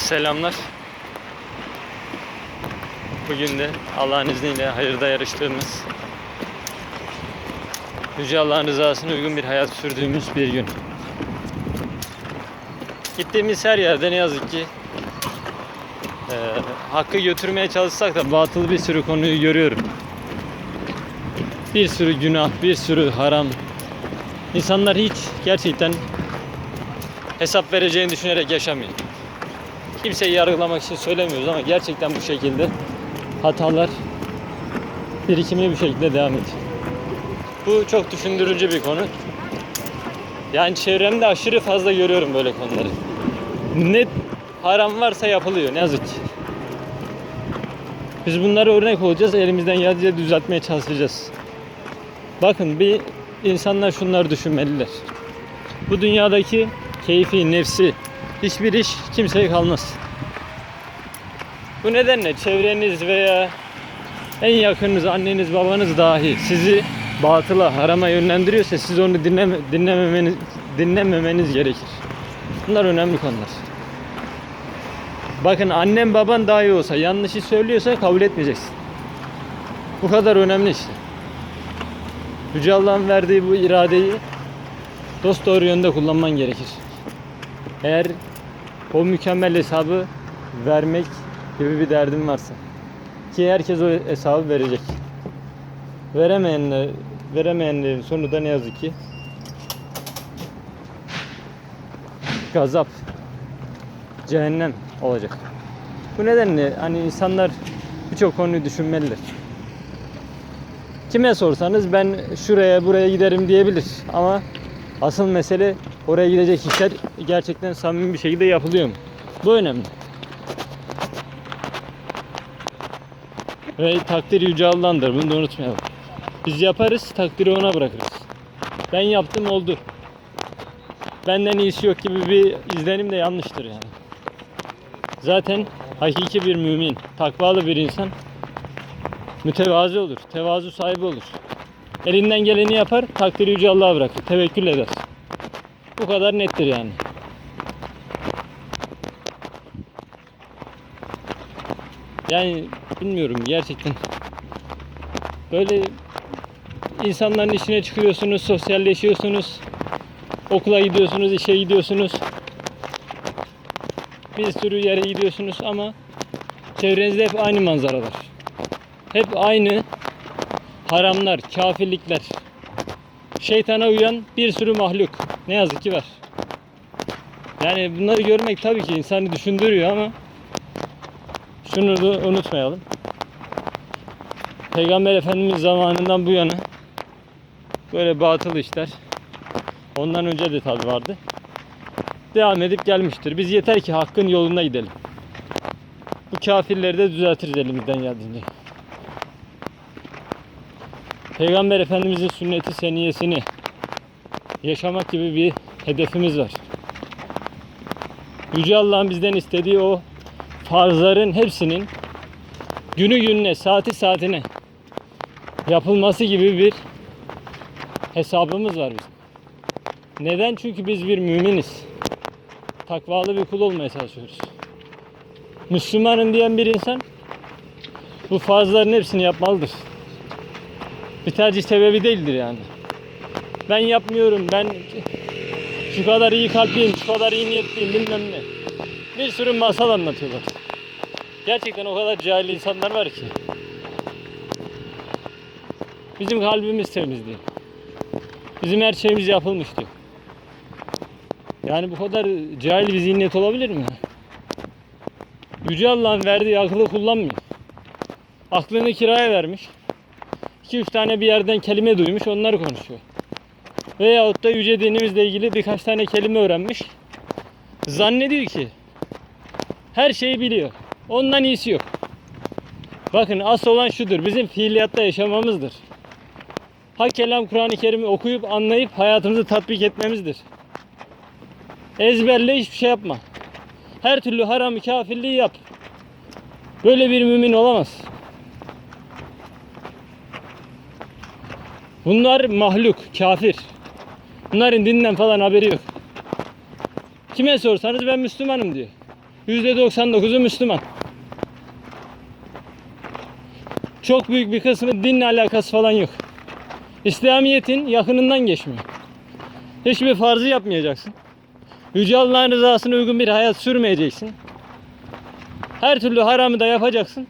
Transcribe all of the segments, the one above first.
Selamlar. Bugün de Allah'ın izniyle hayırda yarıştığımız Yüce Allah'ın rızasına uygun bir hayat sürdüğümüz bir gün. Gittiğimiz her yerde ne yazık ki eee, hakkı götürmeye çalışsak da batıl bir sürü konuyu görüyorum. Bir sürü günah, bir sürü haram. İnsanlar hiç gerçekten hesap vereceğini düşünerek yaşamıyor. Kimseyi yargılamak için söylemiyoruz ama gerçekten bu şekilde hatalar birikimli bir şekilde devam ediyor. Bu çok düşündürücü bir konu. Yani çevremde aşırı fazla görüyorum böyle konuları. Ne haram varsa yapılıyor ne yazık ki. Biz bunlara örnek olacağız. Elimizden geldiğince düzeltmeye çalışacağız. Bakın bir insanlar şunları düşünmeliler. Bu dünyadaki keyfi, nefsi, hiçbir iş kimseye kalmaz. Bu nedenle çevreniz veya en yakınınız, anneniz, babanız dahi sizi batıla, harama yönlendiriyorsa siz onu dinleme, dinlememeniz, dinlememeniz gerekir. Bunlar önemli konular. Bakın annem baban dahi olsa yanlışı söylüyorsa kabul etmeyeceksin. Bu kadar önemli işte. Yüce Allah'ın verdiği bu iradeyi dost doğru yönde kullanman gerekir. Eğer o mükemmel hesabı vermek gibi bir derdin varsa ki herkes o hesabı verecek. Veremeyenler, veremeyenlerin sonu da ne yazık ki gazap, cehennem olacak. Bu nedenle hani insanlar birçok konuyu düşünmeliler. Kime sorsanız ben şuraya buraya giderim diyebilir ama asıl mesele oraya gidecek işler gerçekten samimi bir şekilde yapılıyor mu? Bu önemli. Ve takdir Yüce Allah'ındır. Bunu da unutmayalım. Biz yaparız, takdiri ona bırakırız. Ben yaptım oldu. Benden iyisi yok gibi bir izlenim de yanlıştır yani. Zaten hakiki bir mümin, takvalı bir insan mütevazi olur, tevazu sahibi olur. Elinden geleni yapar, takdiri Yüce Allah'a bırakır, tevekkül eder. Bu kadar nettir yani. Yani bilmiyorum gerçekten. Böyle insanların içine çıkıyorsunuz, sosyalleşiyorsunuz. Okula gidiyorsunuz, işe gidiyorsunuz. Bir sürü yere gidiyorsunuz ama çevrenizde hep aynı manzaralar. Hep aynı haramlar, kafirlikler. Şeytana uyan bir sürü mahluk. Ne yazık ki var. Yani bunları görmek tabii ki insanı düşündürüyor ama şunu da unutmayalım. Peygamber Efendimiz zamanından bu yana böyle batıl işler ondan önce de tabi vardı. Devam edip gelmiştir. Biz yeter ki hakkın yoluna gidelim. Bu kafirleri de düzeltiriz elimizden geldiğince. Peygamber Efendimizin sünneti seniyesini yaşamak gibi bir hedefimiz var. Yüce Allah'ın bizden istediği o farzların hepsinin günü gününe, saati saatine yapılması gibi bir hesabımız var bizim. Neden? Çünkü biz bir müminiz. Takvalı bir kul olmaya çalışıyoruz. Müslümanım diyen bir insan bu farzların hepsini yapmalıdır. Bir tercih sebebi değildir yani. Ben yapmıyorum, ben şu kadar iyi kalpliyim, şu kadar iyi niyetliyim bilmem ne. Bir sürü masal anlatıyorlar. Gerçekten o kadar cahil insanlar var ki. Bizim kalbimiz temiz diyor. Bizim her şeyimiz yapılmış diyor. Yani bu kadar cahil bir zihniyet olabilir mi? Yüce Allah'ın verdiği akıllı kullanmıyor. Aklını kiraya vermiş. 2-3 tane bir yerden kelime duymuş onları konuşuyor. Veyahut da yüce dinimizle ilgili birkaç tane kelime öğrenmiş. Zannediyor ki her şeyi biliyor. Ondan iyisi yok. Bakın asıl olan şudur. Bizim fiiliyatta yaşamamızdır. Hak kelam Kur'an-ı Kerim'i okuyup anlayıp hayatımızı tatbik etmemizdir. Ezberle hiçbir şey yapma. Her türlü haramı kafirliği yap. Böyle bir mümin olamaz. Bunlar mahluk, kafir. Bunların dinden falan haberi yok. Kime sorsanız ben Müslümanım diyor. %99'u Müslüman. Çok büyük bir kısmı dinle alakası falan yok. İslamiyet'in yakınından geçmiyor. Hiçbir farzı yapmayacaksın. Yüce Allah'ın rızasına uygun bir hayat sürmeyeceksin. Her türlü haramı da yapacaksın.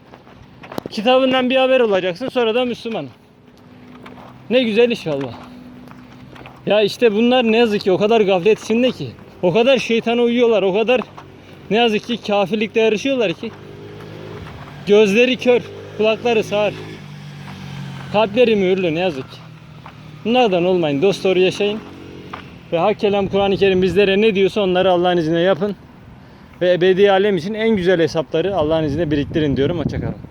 Kitabından bir haber olacaksın. Sonra da Müslüman. Ne güzel iş valla. Ya işte bunlar ne yazık ki o kadar gaflet içinde ki. O kadar şeytana uyuyorlar. O kadar ne yazık ki kafirlikte yarışıyorlar ki. Gözleri kör. Kulakları sağır. Kalpleri mühürlü ne yazık ki. Bunlardan olmayın. Dost doğru yaşayın. Ve hak kelam Kur'an-ı Kerim bizlere ne diyorsa onları Allah'ın izniyle yapın. Ve ebedi alem için en güzel hesapları Allah'ın izniyle biriktirin diyorum. Hoşçakalın.